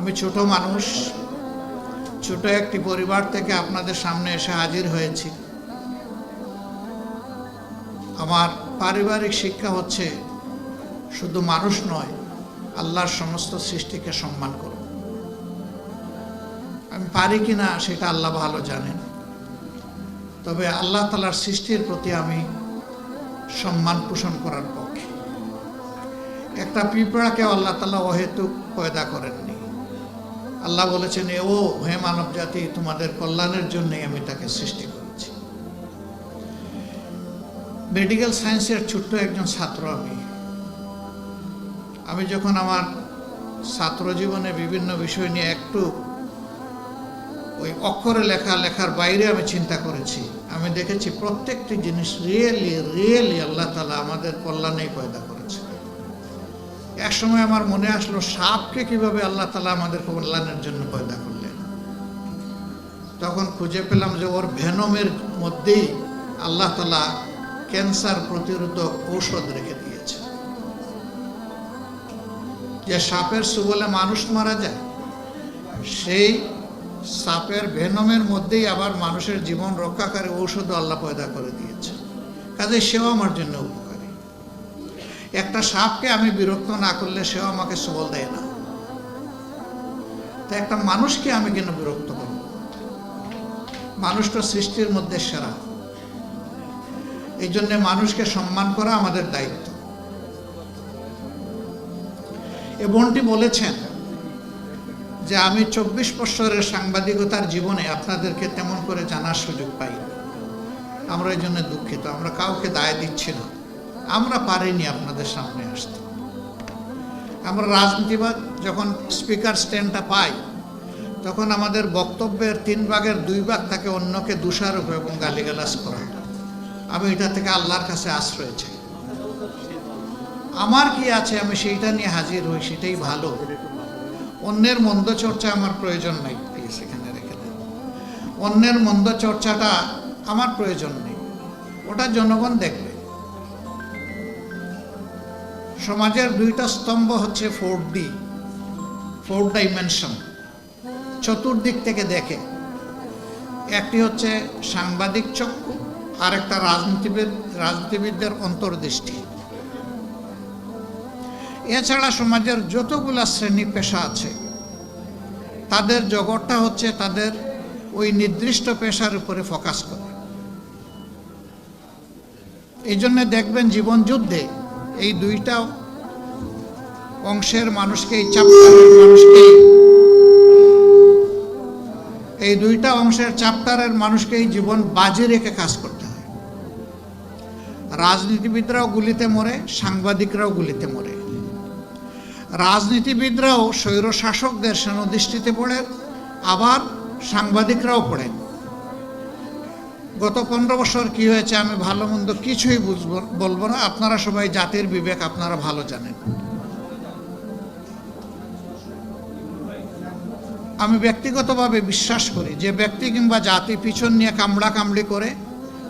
আমি ছোট মানুষ, ছোট একটি পরিবার থেকে আপনাদের সামনে এসে হাজির হয়েছি। আমার পারিবারিক শিক্ষা হচ্ছে শুধু মানুষ নয়, আল্লাহর সমস্ত সৃষ্টিকে সম্মান করো। আমি পারি কি না সেটা আল্লাহ ভালো জানেন। তবে আল্লাহ তালার সৃষ্টির প্রতি আমি সম্মান পোষণ করার পক্ষে। একটা পিঁপড়াকে আল্লাহ তালা অহেতুক পয়দা করেননি। আল্লাহ বলেছেন, এ ও, হে মানব জাতি তোমাদের কল্যাণের জন্যই আমি তাকে সৃষ্টি করেছি। মেডিকেল সায়েন্সের ছোট্ট একজন ছাত্র আমি। আমি যখন আমার ছাত্র জীবনে বিভিন্ন বিষয় নিয়ে একটু ওই অক্ষরে লেখা, লেখার বাইরে আমি চিন্তা করেছি। আমি দেখেছি প্রত্যেকটি জিনিস রিয়েলি রিয়েলি আল্লাহ তালা আমাদের কল্যাণেই পয়দা এক সময় আমার মনে আসলো, সাপকে কীভাবে আল্লাহ তালা আমাদের কল্যাণের জন্য পয়দা করলেন? তখন খুঁজে পেলাম যে ওর ভেনমের মধ্যেই আল্লাহ তালা ক্যান্সার প্রতিরোধক ঔষধ রেখে দিয়েছে। যে সাপের সুবলে মানুষ মারা যায়, সেই সাপের ভেনমের মধ্যেই আবার মানুষের জীবন রক্ষাকারী ঔষধ আল্লাহ পয়দা করে দিয়েছে। কাজে সেও আমার জন্য উপকারী। একটা সাপকে আমি বিরক্ত না করলে সেও আমাকে সবল দেয় না। তো একটা মানুষকে আমি কেন বিরক্ত করব? মানুষটা সৃষ্টির মধ্যে সেরা। এই জন্যে মানুষকে সম্মান করা আমাদের দায়িত্ব। এ বোনটি বলেছেন যে আমি চব্বিশ বছরের সাংবাদিকতার জীবনে আপনাদেরকে তেমন করে জানার সুযোগ পাই আমরা এই জন্য দুঃখিত। আমরা কাউকে দায় দিচ্ছি না। আমরা পারিনি আপনাদের সামনে আসতে। আমরা রাজনীতিবাদ যখন স্পিকার স্ট্যান্ডটা পাই, তখন আমাদের বক্তব্যের তিন ভাগের দুই ভাগ থাকে অন্যকে দোষারোপ এবং গালিগালাজ করা আমি এটা থেকে আল্লাহর কাছে আশ্রয় চাই। আমার কি আছে, আমি সেইটা নিয়ে হাজির হই, সেটাই ভালো। অন্যের মন্দ চর্চা আমার প্রয়োজন নাই এখানে রেখে দেন। অন্যের মন্দ চর্চাটা আমার প্রয়োজন নেই। ওটা জনগণ দেখবে। সমাজের দুইটা স্তম্ভ হচ্ছে ফোর ডি ফোর ডাইমেনশন চতুর্দিক থেকে দেখে। একটি হচ্ছে সাংবাদিক চক্ষু আর একটা রাজনীতিবিদ, রাজনীতিবিদদের অন্তর্দৃষ্টি। এছাড়া সমাজের যতগুলা শ্রেণি পেশা আছে, তাদের জগৎটা হচ্ছে তাদের ওই নির্দিষ্ট পেশার উপরে ফোকাস করে। এই জন্য দেখবেন জীবন যুদ্ধে এই দুইটা অংশের মানুষকে, এই মানুষকে, এই দুইটা অংশের চ্যাপ্টারের মানুষকে এই জীবন বাজি রেখে কাজ করতে হয়। রাজনীতিবিদরাও গুলিতে মরে, সাংবাদিকরাও গুলিতে মরে। রাজনীতিবিদরাও স্বৈরশাসকদের সেনদৃষ্টিতে পড়েন আবার সাংবাদিকরাও পড়েন। গত পনেরো বছর কি হয়েছে, আমি ভালো মন্দ কিছুই বুঝব, বলব না। আপনারা সবাই জাতির বিবেক আপনারা ভালো জানেন। আমি ব্যক্তিগতভাবে বিশ্বাস করি, যে ব্যক্তি কিংবা জাতি পিছন নিয়ে কামড়া কামড়ি করে,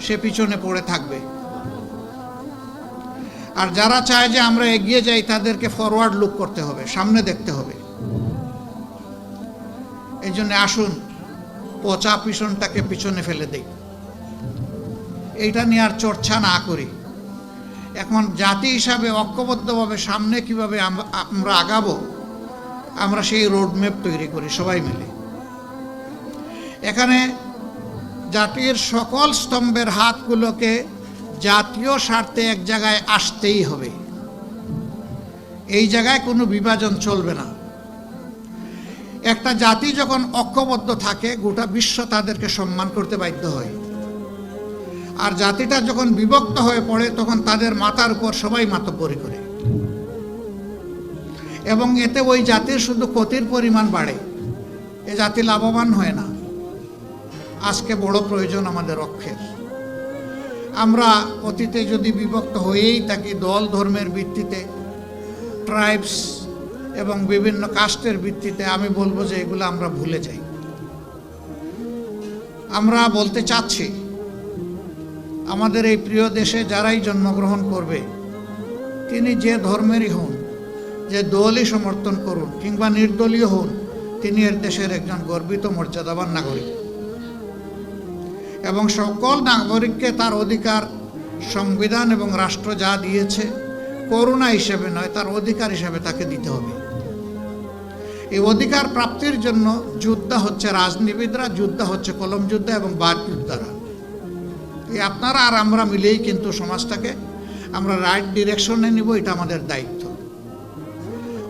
সে পিছনে পড়ে থাকবে। আর যারা চায় যে আমরা এগিয়ে যাই, তাদেরকে ফরওয়ার্ড লুক করতে হবে, সামনে দেখতে হবে। এই জন্য আসুন, পচা পিছনটাকে পিছনে ফেলে দেই। এইটা নিয়ে আর চর্চা না করি। এখন জাতি হিসাবে ঐক্যবদ্ধভাবে সামনে কীভাবে আমরা আগাবো, আমরা সেই রোডম্যাপ তৈরি করি সবাই মিলে। এখানে জাতির সকল স্তম্ভের হাতগুলোকে জাতীয় স্বার্থে এক জায়গায় আসতেই হবে। এই জায়গায় কোনো বিভাজন চলবে না। একটা জাতি যখন ঐক্যবদ্ধ থাকে, গোটা বিশ্ব তাদেরকে সম্মান করতে বাধ্য হয়। আর জাতিটা যখন বিভক্ত হয়ে পড়ে, তখন তাদের মাথার উপর সবাই মাতব্বরি করে। এবং এতে ওই জাতির শুধু ক্ষতির পরিমাণ বাড়ে। এ জাতি লাভবান হয় না। আজকে বড় প্রয়োজন আমাদের অক্ষের আমরা অতীতে যদি বিভক্ত হয়েই থাকি, দল ধর্মের ভিত্তিতে, ট্রাইবস এবং বিভিন্ন কাস্টের ভিত্তিতে, আমি বলব যে এগুলো আমরা ভুলে যাই। আমরা বলতে চাচ্ছি আমাদের এই প্রিয় দেশে যারাই জন্মগ্রহণ করবে, তিনি যে ধর্মেরই হন, যে দলই সমর্থন করুন, কিংবা নির্দলীয় হন, তিনি এর দেশের একজন গর্বিত, মর্যাদাবান নাগরিক। এবং সকল নাগরিককে তার অধিকার, সংবিধান এবং রাষ্ট্র যা দিয়েছে, করুণা হিসেবে নয়, তার অধিকার হিসেবে তাকে দিতে হবে। এই অধিকার প্রাপ্তির জন্য যুদ্ধ হচ্ছে রাজনীতিবিদরা, যুদ্ধ হচ্ছে কলম যুদ্ধ এবং বাদ যোদ্ধারা। এই আপনারা আর আমরা মিলেই কিন্তু সমাজটাকে, আমরা রাইট ডিরেকশনে নিব, এটা আমাদের দায়িত্ব।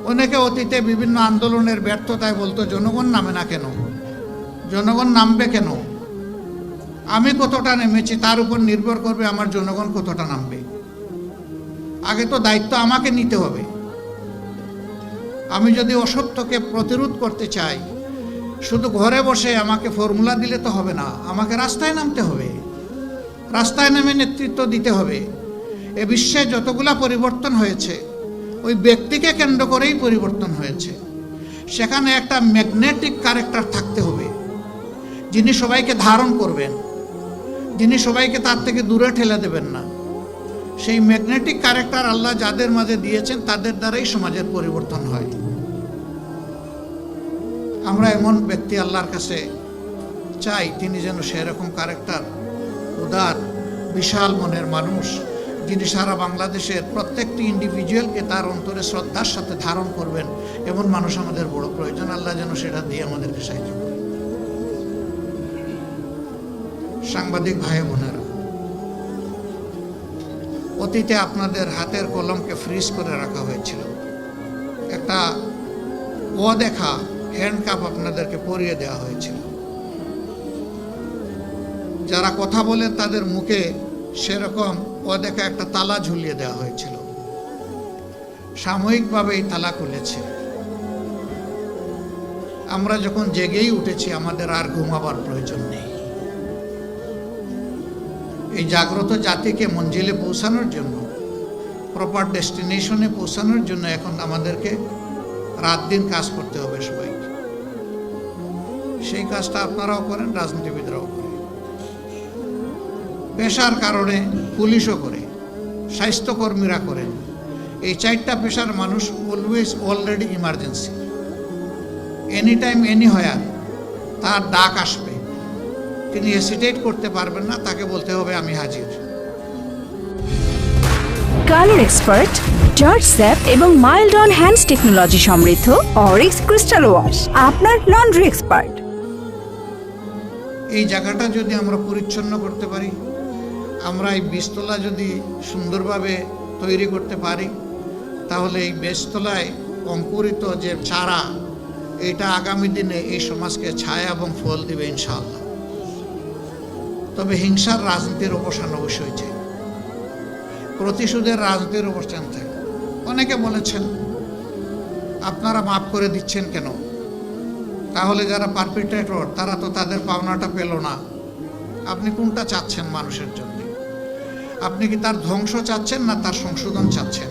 অনেকে অতীতে বিভিন্ন আন্দোলনের ব্যর্থতায় বলতো, জনগণ নামে না কেন? জনগণ নামবে কেন? আমি কতটা নেমেছি, তার উপর নির্ভর করবে আমার জনগণ কতটা নামবে। আগে তো দায়িত্ব আমাকে নিতে হবে। আমি যদি অসত্যকে প্রতিরোধ করতে চাই, শুধু ঘরে বসে আমাকে ফর্মুলা দিলে তো হবে না, আমাকে রাস্তায় নামতে হবে। রাস্তায় নেমে নেতৃত্ব দিতে হবে। এ বিশ্বে যতগুলা পরিবর্তন হয়েছে, ওই ব্যক্তিকে কেন্দ্র করেই পরিবর্তন হয়েছে। সেখানে একটা ম্যাগনেটিক ক্যারেক্টার থাকতে হবে। যিনি সবাইকে ধারণ করবেন, যিনি সবাইকে তার থেকে দূরে ঠেলে দেবেন না। সেই ম্যাগনেটিক ক্যারেক্টার আল্লাহ যাদের মাঝে দিয়েছেন, তাদের দ্বারাই সমাজের পরিবর্তন হয়। আমরা এমন ব্যক্তি আল্লাহর কাছে চাই, তিনি যেন সেরকম ক্যারেক্টার উদার, বিশাল মনের মানুষ, যিনি সারা বাংলাদেশের প্রত্যেকটি ইন্ডিভিজুয়ালকে তার অন্তরে শ্রদ্ধার সাথে ধারণ করবেন, এমন মানুষ আমাদের বড় প্রয়োজন। আল্লাহ যেন সেটা দিয়ে আমাদেরকে সাহায্য করে সাংবাদিক ভাই বোনেরা, অতীতে আপনাদের হাতের কলমকে ফ্রিজ করে রাখা হয়েছিল। একটা অদেখা হ্যান্ডকাপ আপনাদেরকে পরিয়ে দেওয়া হয়েছিল। যারা কথা বলেন তাদের মুখে সেরকম অদেখা একটা তালা ঝুলিয়ে দেওয়া হয়েছিল। সাময়িকভাবে এই তালা খুলেছে। আমরা যখন জেগেই উঠেছি, আমাদের আর ঘুমাবার প্রয়োজন নেই। এই জাগ্রত জাতিকে মঞ্জিলে পৌঁছানোর জন্য প্রপার ডেস্টিনেশনে পৌঁছানোর জন্য এখন আমাদেরকে রাত দিন কাজ করতে হবে সবাইকে। সেই কাজটা আপনারাও করেন, রাজনীতিবিদরাও করেন। পেশার কারণে পুলিশও করে স্বাস্থ্যকর্মীরা করেন। এই চারটা পেশার মানুষ always already emergency any time anywhere তার ডাক আসবে। তিনি হেসিটেট করতে পারবেন না তাকে বলতে হবে আমি হাজির। কালার এক্সপার্ট জর্জ স্যাপ এবং মাইল্ড অন হ্যান্ডস টেকনোলজি সমৃদ্ধ অরিক্স ক্রিস্টাল ওয়াশ আপনার লন্ড্রি এক্সপার্ট এই জায়গাটা যদি আমরা পরিচ্ছন্ন করতে পারি আমরা এই বীজতলা যদি সুন্দরভাবে তৈরি করতে পারি, তাহলে এই বীজতলায় অঙ্কুরিত যে চারা, এটা আগামী দিনে এই সমাজকে ছায়া এবং ফল দিবে ইনশাআল্লাহ। তবে হিংসার রাজনীতির অবসান অবশ্যই চাই। প্রতিশোধের রাজনীতির অবস্থান থাকে অনেকে বলেছেন, আপনারা মাফ করে দিচ্ছেন কেন? তাহলে যারা পারপিট্রেটর তারা তো তাদের পাওনাটা পেল না। আপনি কোনটা চাচ্ছেন মানুষের জন্য? আপনি কি তার ধ্বংস চাচ্ছেন না তার সংশোধন চাচ্ছেন?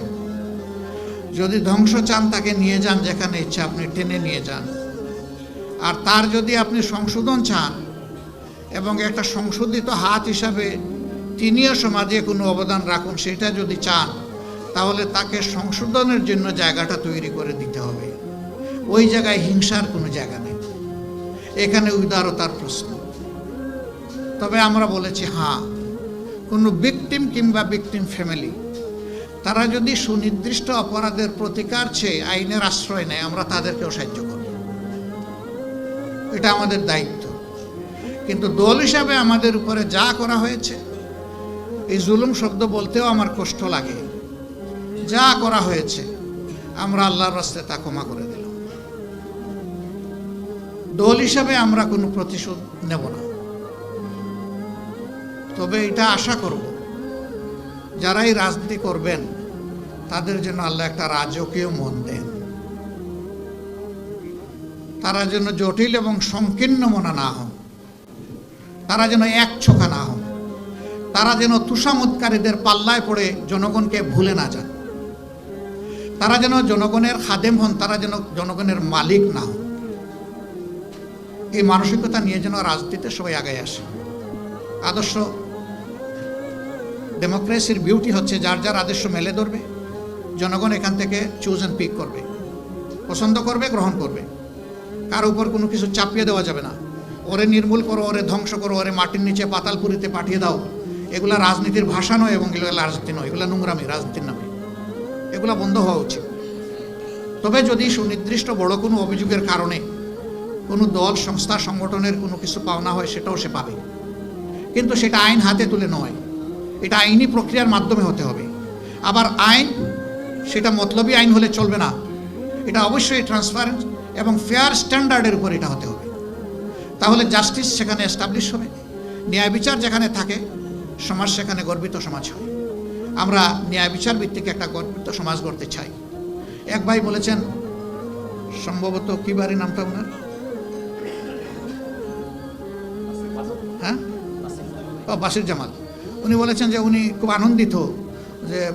যদি ধ্বংস চান, তাকে নিয়ে যান যেখানে ইচ্ছা, আপনি টেনে নিয়ে যান। আর তার যদি আপনি সংশোধন চান এবং একটা সংশোধিত হাত হিসাবে তিনিও সমাজে কোনো অবদান রাখুন, সেটা যদি চান, তাহলে তাকে সংশোধনের জন্য জায়গাটা তৈরি করে দিতে হবে। ওই জায়গায় হিংসার কোনো জায়গা নেই। এখানে উদারতার প্রশ্ন। তবে আমরা বলেছি হ্যাঁ কোনো বিকটিম কিংবা বিকটিম ফ্যামিলি তারা যদি সুনির্দিষ্ট অপরাধের প্রতিকার চেয়ে আইনের আশ্রয় নেয়, আমরা তাদেরকেও সাহায্য করব। এটা আমাদের দায়িত্ব। কিন্তু দল হিসাবে আমাদের উপরে যা করা হয়েছে, এই জুলুম শব্দ বলতেও আমার কষ্ট লাগে। যা করা হয়েছে, আমরা আল্লাহর রাস্তায় তা ক্ষমা করে দিলাম। দল হিসাবে আমরা কোনো প্রতিশোধ নেব না। তবে এটা আশা করব। যারাই রাজনীতি করবেন, তাদের জন্য আল্লাহ একটা রাজকীয় মন দেন। তারা যেন জটিল এবং সংকীর্ণ মনা না হন। তারা যেন এক ছোকা না হন। তারা যেন তুষামুৎকারীদের পাল্লায় পড়ে জনগণকে ভুলে না যান। তারা যেন জনগণের খাদেম হন, তারা যেন জনগণের মালিক না হন। এই মানসিকতা নিয়ে যেন রাজনীতিতে সবাই আগে আসে। আদর্শ ডেমোক্রেসির বিউটি হচ্ছে যার যার আদর্শ মেলে ধরবে, জনগণ এখান থেকে চুজ অ্যান্ড পিক করবে, পছন্দ করবে, গ্রহণ করবে। কারও উপর কোনো কিছু চাপিয়ে দেওয়া যাবে না। ওরে নির্মূল করো, ওরে ধ্বংস করো, ওরে মাটির নিচে পাতালপুরিতে পাঠিয়ে দাও। এগুলা রাজনীতির ভাষা নয় এবং এগুলো রাজনীতি নয়, এগুলো নোংরামি, রাজনীতির নামে। এগুলো বন্ধ হওয়া উচিত। তবে যদি সুনির্দিষ্ট বড় কোনো অভিযোগের কারণে কোনো দল, সংস্থা, সংগঠনের কোনো কিছু পাওনা হয়, সেটাও সে পাবে। কিন্তু সেটা আইন হাতে তুলে নয়। এটা আইনি প্রক্রিয়ার মাধ্যমে হতে হবে। আবার আইন সেটা মতলবী আইন হলে চলবে না। এটা অবশ্যই ট্রান্সপারেন্ট এবং ফেয়ার স্ট্যান্ডার্ডের উপর এটা হতে হবে। তাহলে জাস্টিস সেখানে এস্টাবলিশ হবে ন্যায় বিচার যেখানে থাকে সমাজ সেখানে গর্বিত সমাজ হয়। আমরা ন্যায় বিচার ভিত্তিক একটা গর্বিত সমাজ গড়তে চাই। এক ভাই বলেছেন সম্ভবত কি বাড়ি নামটা ওনার? হ্যাঁ? ও বাসির জামাল। উনি বলেছেন যে উনি খুব আনন্দিত যে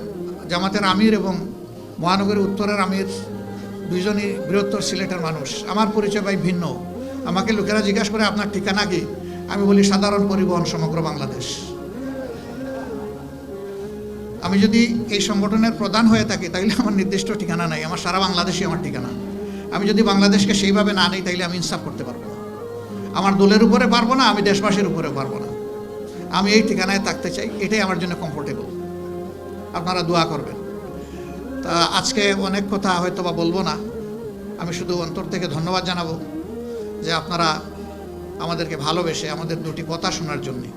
জামাতের আমির এবং মহানগরীর উত্তরের আমির দুইজনই বৃহত্তর সিলেটের মানুষ। আমার পরিচয় ভাই ভিন্ন। আমাকে লোকেরা জিজ্ঞাসা করে, আপনার ঠিকানা কি? আমি বলি, সাধারণ পরিবহন সমগ্র বাংলাদেশ। আমি যদি এই সংগঠনের প্রধান হয়ে থাকি, তাইলে আমার নির্দিষ্ট ঠিকানা নাই। আমার সারা বাংলাদেশই আমার ঠিকানা। আমি যদি বাংলাদেশকে সেইভাবে না নিই, তাইলে আমি ইনসাফ করতে পারব না। আমার দলের উপরে পারব না, আমি দেশবাসীর উপরে পারব না। আমি এই ঠিকানায় থাকতে চাই, এটাই আমার জন্য কমফোর্টেবল আপনারা দোয়া করবেন। তা আজকে অনেক কথা হয়তো বা বলব না। আমি শুধু অন্তর থেকে ধন্যবাদ জানাব যে আপনারা আমাদেরকে ভালোবেসে আমাদের দুটি কথা শোনার জন্যে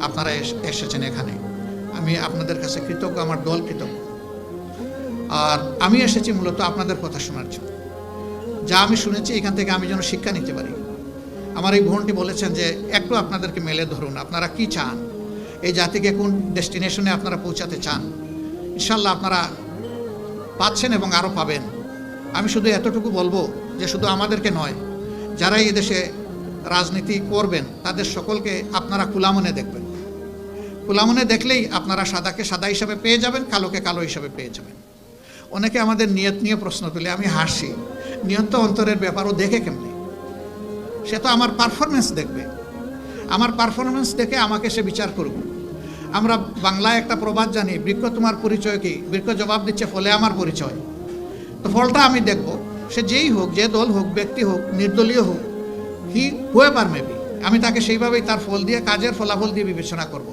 আপনারা এস- এসেছেন এখানে। আমি আপনাদের কাছে কৃতজ্ঞ, আমার দল কৃতজ্ঞ। আর আমি এসেছি মূলত আপনাদের কথা শোনার জন্য। যা আমি শুনেছি, এখান থেকে আমি যেন শিক্ষা নিতে পারি। আমার এই বোনটি বলেছেন যে একটু আপনাদেরকে মেলে ধরুন, আপনারা কি চান? এই জাতিকে কোন ডেস্টিনেশনে আপনারা পৌঁছাতে চান? ইনশাল্লাহ আপনারা পাচ্ছেন এবং আরও পাবেন। আমি শুধু এতটুকু বলব যে শুধু আমাদেরকে নয়, যারা এই দেশে রাজনীতি করবেন, তাদের সকলকে আপনারা কুলামনে দেখবেন। কুলামনে দেখলেই আপনারা সাদাকে সাদা হিসাবে পেয়ে যাবেন, কালোকে কালো হিসাবে পেয়ে যাবেন। অনেকে আমাদের নিয়ত নিয়ে প্রশ্ন তুলে, আমি হাসি। নিয়ত অন্তরের ব্যাপারও দেখে কেমনি? সে তো আমার পারফরমেন্স দেখবে। আমার পারফরমেন্স দেখে আমাকে সে বিচার করুক। আমরা বাংলায় একটা প্রবাদ জানি, বৃক্ষ তোমার পরিচয় কি? বৃক্ষ জবাব দিচ্ছে, ফলে আমার পরিচয়। তো ফলটা আমি দেখব। সে যেই হোক, যে দল হোক, ব্যক্তি হোক, নির্দলীয় হোক হি হুয়েভার মেবি আমি তাকে সেইভাবেই তার ফল দিয়ে, কাজের ফলাফল দিয়ে বিবেচনা করব।